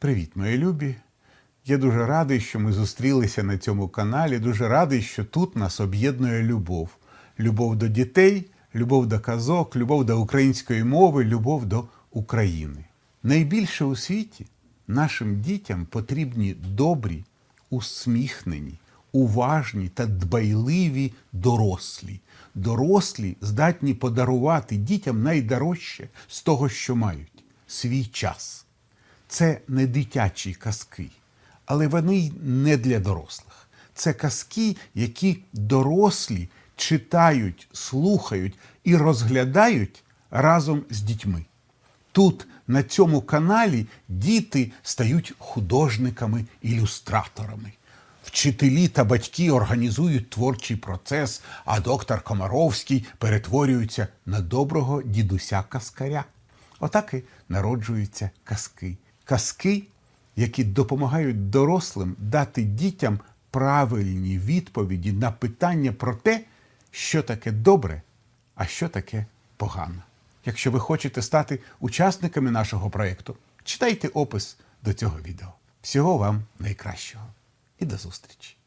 Привіт, мої любі! Я дуже радий, що ми зустрілися на цьому каналі. Дуже радий, що тут нас об'єднує любов. Любов до дітей, любов до казок, любов до української мови, любов до України. Найбільше у світі нашим дітям потрібні добрі, усміхнені, уважні та дбайливі дорослі. Дорослі здатні подарувати дітям найдорожче з того, що мають свій час. Це не дитячі казки, але вони й не для дорослих. Це казки, які дорослі читають, слухають і розглядають разом з дітьми. Тут, на цьому каналі, діти стають художниками-ілюстраторами. Вчителі та батьки організують творчий процес, а доктор Комаровський перетворюється на доброго дідуся каскаря. Отак і народжуються казки. Казки, які допомагають дорослим дати дітям правильні відповіді на питання про те, що таке добре, а що таке погано. Якщо ви хочете стати учасниками нашого проєкту, читайте опис до цього відео. Всього вам найкращого і до зустрічі!